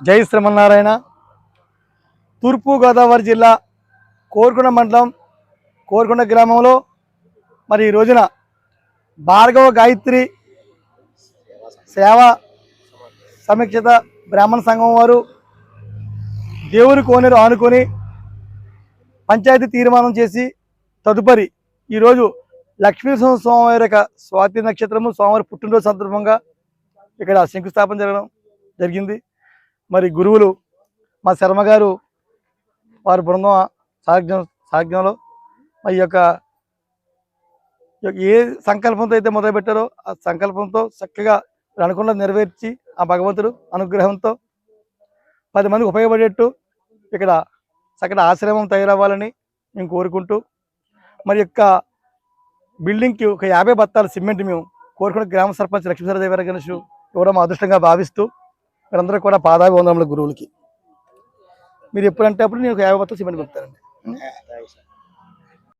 జై శ్రీమన్నారాయణ. తూర్పుగోదావరి జిల్లా కోరుకొండ మండలం కోరుకొండ గ్రామంలో మరి ఈ రోజున భార్గవ గాయత్రి సేవా సమీక్షత బ్రాహ్మణ సంఘం వారు దేవుని కోనేరు ఆనుకొని పంచాయతీ తీర్మానం చేసి తదుపరి ఈరోజు లక్ష్మీ స్వామివారి యొక్క స్వాతి నక్షత్రము స్వామివారి పుట్టినరోజు సందర్భంగా ఇక్కడ శంకుస్థాపన జరగడం జరిగింది. మరి గురువులు మా శర్మ గారు వారి బృందం సాగ్యం సాగ్యంలో ఈ యొక్క ఏ సంకల్పంతో అయితే మొదలుపెట్టారో ఆ సంకల్పంతో చక్కగా వీళ్ళు అనుకున్నది నెరవేర్చి ఆ భగవంతుడు అనుగ్రహంతో పది మందికి ఉపయోగపడేట్టు ఇక్కడ చక్కటి ఆశ్రమం తయారవ్వాలని మేము కోరుకుంటూ మరి యొక్క బిల్డింగ్కి ఒక యాభై బత్తాల సిమెంట్ మేము కోరుకున్న గ్రామ సర్పంచ్ లక్ష్మీశ్వరదేవర గణేష్ ఇవ్వడం మా అదృష్టంగా భావిస్తూ వీరందరూ కూడా పాదాభివందనములు గురువులకి. మీరు ఎప్పుడంటే అప్పుడు నేను ఒక యాభై మొత్తం సిమెంట్ పంపుతారండి